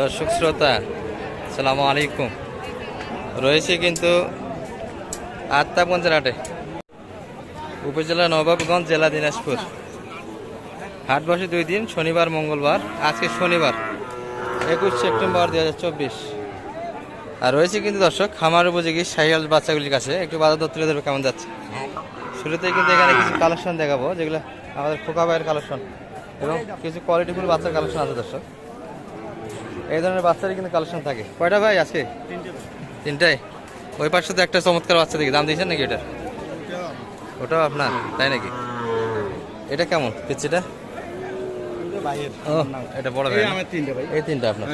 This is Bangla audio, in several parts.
দর্শক শ্রোতা সালামু আলাইকুম। রয়েছে কিন্তু আত্মা পঞ্চারাটে উপজেলা নবাবগঞ্জ, জেলা দিনাজপুর। হাট বসে দুই দিন, শনিবার, মঙ্গলবার, আজকে শনিবার, একুশ সেপ্টেম্বর দুই হাজার চব্বিশ। আর রয়েছে কিন্তু দর্শক, খামার উপযোগী সাইয়াল বাচ্চাগুলির কাছে। একটু বাজার দর তুলে ধরবে, কেমন যাচ্ছে? শুরুতেই কিন্তু এখানে কিছু কালেকশন দেখাবো, যেগুলো আমাদের খোকা ভাইয়ের কালেকশন এবং কিছু কোয়ালিটিফুল বাচ্চার কালেকশন আছে দর্শক। এই ধরনের বাচ্চারই কিন্তু কালেকশন থাকে। কয়টা ভাই আজকে? তিনটাই ওই পাশে তো একটা চমৎকার বাচ্চা দেখি। দাম দিয়েছেন নাকি এটার ওটাও আপনার তাই নাকি? এটা কেমন? পিচ্ছিটা এটা বড় ভাই? এই তিনটা আপনার।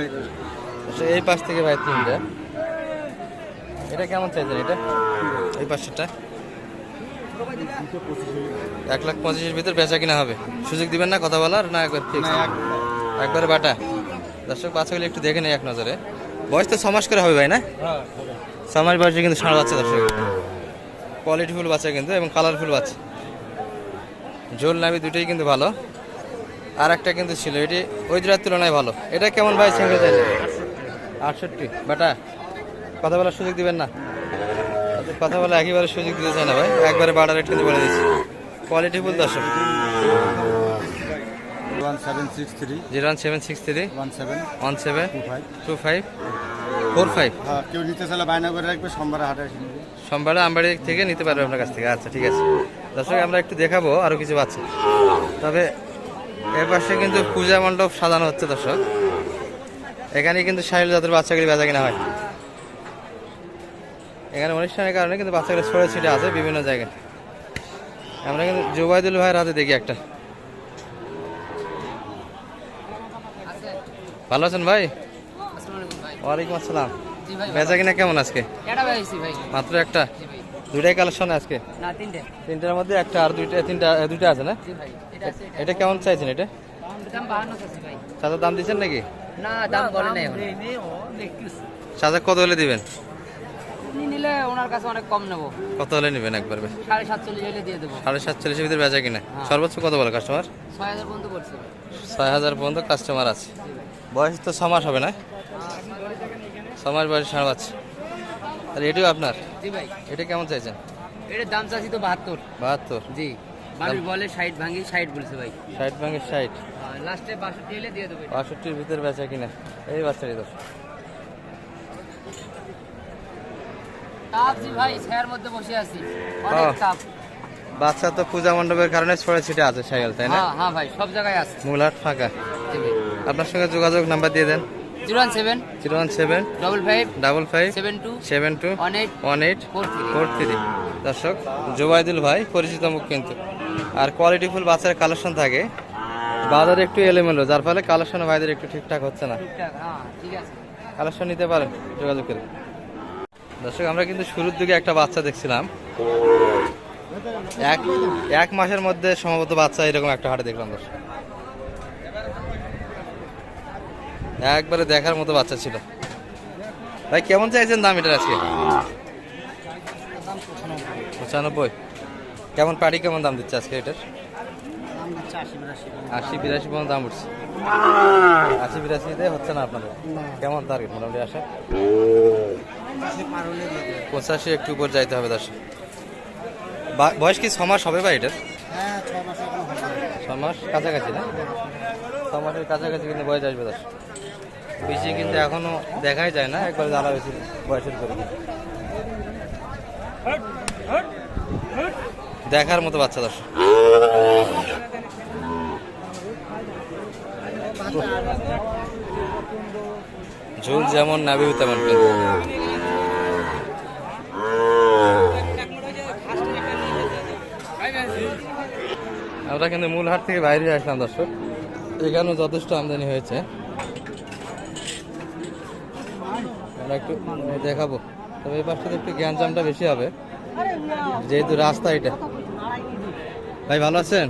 আচ্ছা, এই পাশ থেকে ভাই তিনটা। এটা কেমন চাইছেন এটা? এই পাশেরটা? এক লাখ পঁচিশের ভিতর বেচা কিনা হবে। সুযোগ দিবেন না কথা বলার? না একবার। একবারে বাটা? দর্শক বাচ্চাগুলো একটু দেখে নেই এক নজরে। বয়স তো ছ মাস করে হবে ভাই না? ছ মাস বয়সে কিন্তু ষাঁড় বাচ্চা দর্শক। কোয়ালিটিফুল বাচ্চা কিন্তু এবং কালারফুল বাচ্চা। ঝোল নাবি দুটোই কিন্তু ভালো। আর একটা কিন্তু ছিল এটি ওই দুটার তুলনায় ভালো। এটা কেমন ভাই সিঙ্গেল চাইলে আটষট্টি। বাটা কথা বলার সুযোগ দিবেন না? কথা বলে একেবারে সুযোগ দিতে চায় না ভাই। একবারে বাটা রেট কিন্তু বলে দিচ্ছি। কোয়ালিটিফুল দর্শক। Zero one seven six three one seven two five four five হ্যাঁ কেউ নিতে চাইলে বায়না করে রাখবে সোমবার হাটে সোমবারে আমবাড়ি থেকে নিতে পারবে আপনার কাছ থেকে। আচ্ছা ঠিক আছে। দর্শক আমরা একটু দেখাবো আরও কিছু বাচ্চা। তবে এর পাশে কিন্তু পূজা মণ্ডপ সাজানো হচ্ছে দর্শক। এখানে কিন্তু সাহিল জাতের বাচ্চাগুলি বেচা কিনা হয়। এখানে অনুষ্ঠানের কারণে কিন্তু বাচ্চাগুলো ছড়ে ছিটে আছে বিভিন্ন জায়গায়। আমরা কিন্তু জুবাইদুল ভাইয়ের হাতে দেখি একটা। ভালো আছেন ভাই? ওয়ালাইকুম আসসালাম। জি বেচা কিনা কেমন আজকে? এটা পাইছি ভাই? মাত্র একটা? দুইটাই কালেকশন আজকে? না তিনটার মধ্যে একটা আর দুইটা তিনটা দুইটা আছে না? এটা কেমন চাইছেন এটা? সাদা দাম দিচ্ছেন নাকি? না দাম বলে নাই সাদা কত হলে দিবেন? নিলে ওনার কাছে অনেক কম নেব। কত হলে নেবেন একবার সাড়ে সাতচল্লিশ হলে দিয়ে দেবো। সাড়ে সাতচল্লিশের ভিতরে বেচা কিনা? হ্যাঁ। সর্বোচ্চ কত বলে কাস্টমার ছয় হাজার পর্যন্ত পড়ছে ছয় হাজার পর্যন্ত কাস্টমার আছে। বয়স তো ছ মাস হবে না? ছ মাস বয়স সাড়ে পাঁচ। আর এটিও আপনার? জি ভাই। এটা কেমন চাইছেন? এটার দাম চাচ্ছি তো বাহাত্তর। বাহাত্তর? জি। মানুষ বলে ষাট ভাঙি ষাট বলছে ভাই। ষাট ভাঙের ষাট। লাস্টে বাষট্টি দিয়ে দেবো। বাষট্টির ভিতরে বেচা কিনা। এই ভাই ছায়ার মধ্যে বসে আছি। অনেক হ্যাঁ। তাপ বাচ্চা তো পূজা মণ্ডপের কারণে ছড়ে ছিটে আছে সাইকেল তাই না? হ্যাঁ হ্যাঁ ভাই সব জায়গায় আছে। মূলহাট ফাঁকা। আপনার সঙ্গে যোগাযোগ নাম্বার দিয়ে দেন। Zero one seven zero one seven double five double five seven two seven two one eight one eight four three. Four three. দর্শক জুবাইদুল ভাই পরিচিত মুখ কিন্তু। আর কোয়ালিটি ফুল বাচ্চার কালেকশন থাকে। বাজারে একটু এলোমেলো যার ফলে কালেকশন ভাইদের একটু ঠিকঠাক হচ্ছে না। হ্যাঁ ঠিক আছে। কালেকশন নিতে পারেন যোগাযোগ করে। দর্শক আমরা কিন্তু শুরুর দিকে একটা বাচ্চা দেখছিলাম। এক এক মাসের মধ্যে সম্ভবত বাচ্চা এরকম একটা হাটে দেখলাম দর্শক। একবারে দেখার মতো বাচ্চা ছিল। ভাই, কেমন চাইছেন দাম এটার আজকে? পঁচানব্বই। কেমন পাড়ি, কেমন দাম দিচ্ছে আজকে এটার? আশি বিরাশি পর্যন্ত দাম উঠছে। আশি বিরাশিতে হচ্ছে না আপনাদের? কেমন টার্গেট মোটামুটি আসা পঁচাশি একটু উপর যাইতে হবে দর্শক। বয়স কি ছ মাস হবে ভাই এটার? ছ মাস কাছাকাছি না? ছ মাসের কাছাকাছি কিন্তু বয়স আসবে দর্শক। বেশি কিন্তু এখনও দেখাই যায় না, একবার জ্বালা বেশি বয়সের করে দেখার মতো বাচ্চা দর্শক ঝোল যেমন নাবিও তেমন আমরা কিন্তু মূল হাট থেকে বাইরে আসলাম দর্শক। এখানেও যথেষ্ট আমদানি হয়েছে। আমরা একটু দেখাবো। তবে এই পাশটাতে একটু জ্ঞানজামটা বেশি হবে। যেহেতু রাস্তা এটা। ভাই ভালো আছেন?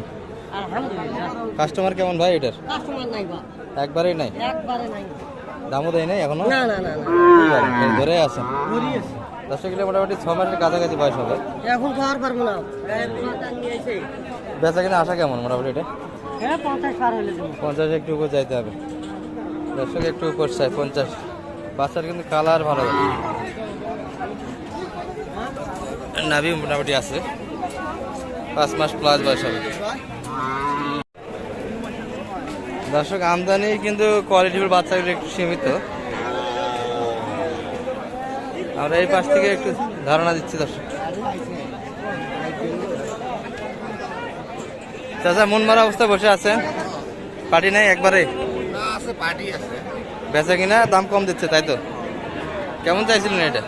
কাস্টমার কেমন ভাই এটার? একবারেই নাই? দামও দেয় নাই এখনও? ধরে আছেন দশ কিলো মোটামুটি ছ মাসের কাছাকাছি বয়স হবে। এখন খাওয়ার পারব না। বেচা কিনা আসা কেমন মোটামুটি এটা? হ্যাঁ পঞ্চাশ একটু উপর যাইতে হবে। দর্শক একটু উপর চাই পঞ্চাশ। বাচ্চার কিন্তু কালার ভালো। নাভি মোটামুটি আছে। পাঁচ মাস প্লাস বয়স হবে। দর্শক, আমদানি কিন্তু কোয়ালিটির বাচ্চাগুলো একটু সীমিত। আমরা এই পাশ থেকে একটু ধারণা দিচ্ছি দর্শক। চাচা, মন মারা অবস্থায় বসে আছেন? পার্টি নাই, একবারে? পার্টি আছে। বেচা কিনা, দাম কম দিচ্ছে, তাই তো? কেমন চাইছিলেন এটা?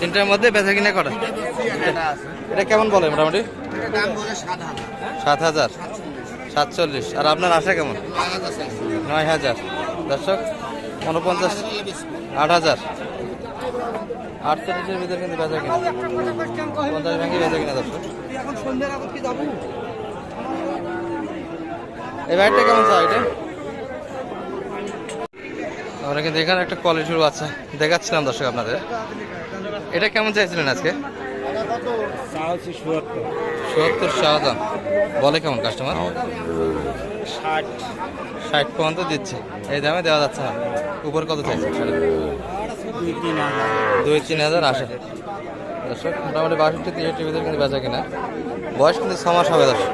তিনটার মধ্যে বেচা কিনা করা। এটা কেমন বলে মোটামুটি? সাত হাজার সাতচল্লিশ। আর আপনার আশা কেমন? নয় হাজার দর্শক, উনপঞ্চাশ আট হাজার আটচল্লিশের ভিতরে কিন্তু বেচা কিনা। পঞ্চাশ ভাঙি বেচা কিনা, দর্শক। এই ব্যাগটা কেমন চাই এটা? আমরা কিন্তু এখানে একটা কোয়ালিটির বাচ্চা দেখাচ্ছিলাম দর্শক আপনাদের। এটা কেমন চাইছিলেন আজকে? সত্তর চাওয়া দাম বলে কেমন কাস্টমার ষাট। ষাট পর্যন্ত দিচ্ছে। এই দামে দেওয়া যাচ্ছে না। উপর কত চাইছে দুই তিন হাজার আসে দর্শক মোটামুটি বাষট্টি তিরিশটির ভিতরে কিন্তু বেচা কিনা। বয়স কিন্তু ছ মাস হবে দর্শক।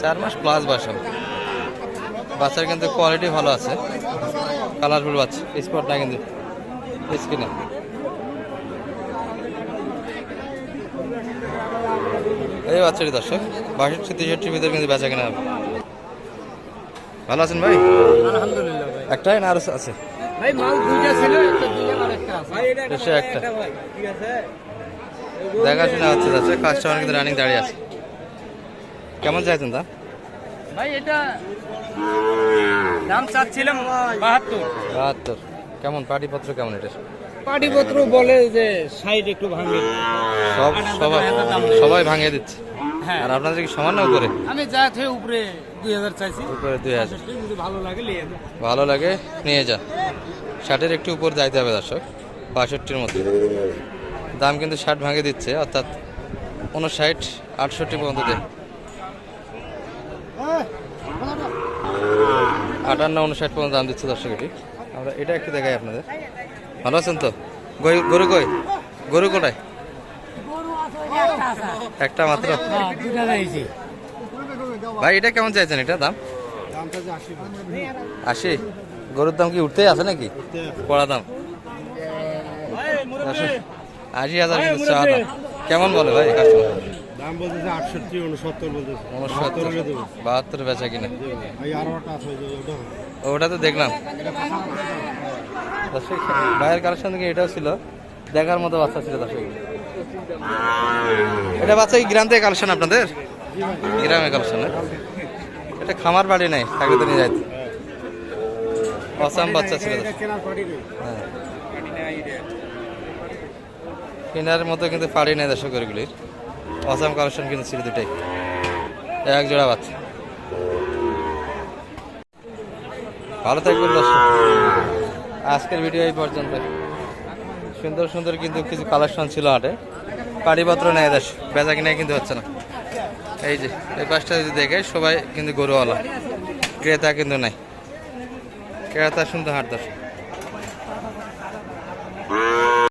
চার মাস। প্লাস বয়স হবে। বাচ্চার কিন্তু কোয়ালিটি ভালো আছে। কালারফুল বাচ্চা স্পট না কিন্তু স্কিনে এই বাচ্চাটি দর্শক বাষট্টি তেষট্টির ভিতরে কিন্তু বেচা কেনা হবে। ভালো আছেন ভাই? আলহামদুলিল্লাহ একটাই না আরও আছে? ভাই মাল দুইটা ছিল একটা দুইটা আর একটা আছে। একটা দেখাশোনা হচ্ছে যাচ্ছে কাস্টমার কিন্তু রানিং দাঁড়িয়ে আছে। কেমন চাইছেন তা? ভাই এটা দাম চাচ্ছিলাম বাহাত্তর। বাহাত্তর। কেমন? পাটিপত্র কেমন এটা? পাটিপত্র বলে যে সাইড একটু ভাঙে। সব সবাই সবাই ভাঙিয়ে দিচ্ছে। হ্যাঁ। আর আপনাদের কি সমান উপরে? আমি যা থেকে উপরে দুই হাজার চাইছি। উপরে দুই হাজার। ভালো লাগে নিয়ে ভালো লাগে নিয়ে যা। ষাটের একটু উপর যাইতে হবে দর্শক। বাষট্টির মধ্যে। দাম কিন্তু ষাট ভাঙে দিচ্ছে অর্থাৎ উনষাট আটষট্টি পর্যন্ত দেয়। আটান্ন, উনষাট পর্যন্ত দাম দিচ্ছে দর্শক এটি। আমরা এটা একটু দেখাই আপনাদের। ভালো আছেন তো? গরু কই? গরু কোটায় একটা মাত্র? ভাই, এটা কেমন চাইছেন এটা দাম? আশি। গরুর দাম কি উঠতেই আছে নাকি? পড়া দাম। আশি হাজার কেমন বলে ভাই কাস্টমার দাম বলতেছে আটষট্টি উনসত্তর বলতেছে। উনসত্তর। বাহাত্তর বেচা কিনা? এই ওটা। তো দেখলাম। দর্শক ভাইয়ের কালেকশন থেকে এটাও ছিল। দেখার মতো বাচ্চা ছিল দর্শক। এটা বাচ্চা কি গ্রাম থেকে কালেকশন আপনাদের? গ্রামে কালেকশন এটা খামার বাড়ি নাই থাকলে তো নিয়ে যাইতে। অসাম বাচ্চা ছিল কেনার হ্যাঁ। কেনার মতো কিন্তু পাড়ি নেই দর্শক গরুগুলির অসাম কালেকশন কিন্তু ছিল দুটাই এক জোড়া বাচ্চা ভালো থাকবেন দর্শক। আজকের ভিডিও এই পর্যন্ত। সুন্দর সুন্দর কিন্তু কিছু কালেকশন ছিল হাটে। পাড়িপত্র নেয় দেশ। বেচা কিনা কিন্তু হচ্ছে না। এই যে, এই পাশটা যদি দেখে, সবাই কিন্তু গরুওয়ালা। ক্রেতা কিন্তু নাই। ক্রেতা সুন্দর হাট দর্শক।